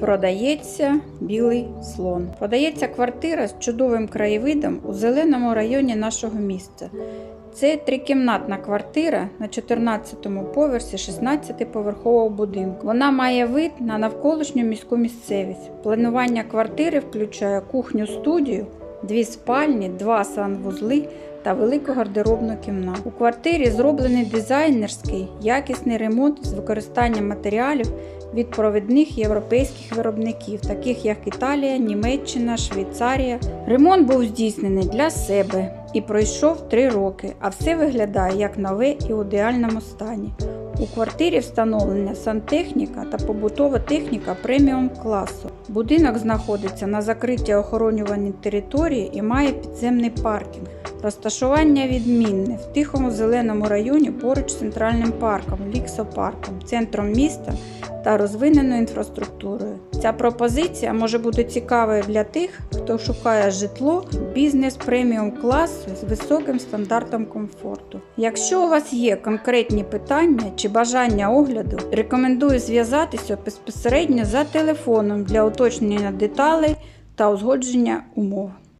Продається білий слон. Продається квартира з чудовим краєвидом у зеленому районі нашого міста. Це трикімнатна квартира на 14-му поверсі 16-поверхового будинку. Вона має вид на навколишню міську місцевість. Планування квартири включає кухню студію, дві спальні, два санвузли та велику гардеробну кімнату. У квартирі зроблений дизайнерський якісний ремонт з використанням матеріалів від провідних європейських виробників, таких як Італія, Німеччина, Швейцарія. Ремонт був здійснений для себе і пройшов 3 роки, а все виглядає як нове і у ідеальному стані. У квартирі встановлена сантехніка та побутова техніка преміум класу. Будинок знаходиться на закритій охоронюваній території і має підземний паркінг. Розташування відмінне в тихому зеленому районі поруч з центральним парком, ліксопарком, центром міста та розвиненою інфраструктурою. Ця пропозиція може бути цікавою для тих, хто шукає житло бізнес преміум класу з високим стандартом комфорту. Якщо у вас є конкретні питання чи бажання огляду, рекомендую зв'язатися безпосередньо за телефоном для уточнення деталей та узгодження умов.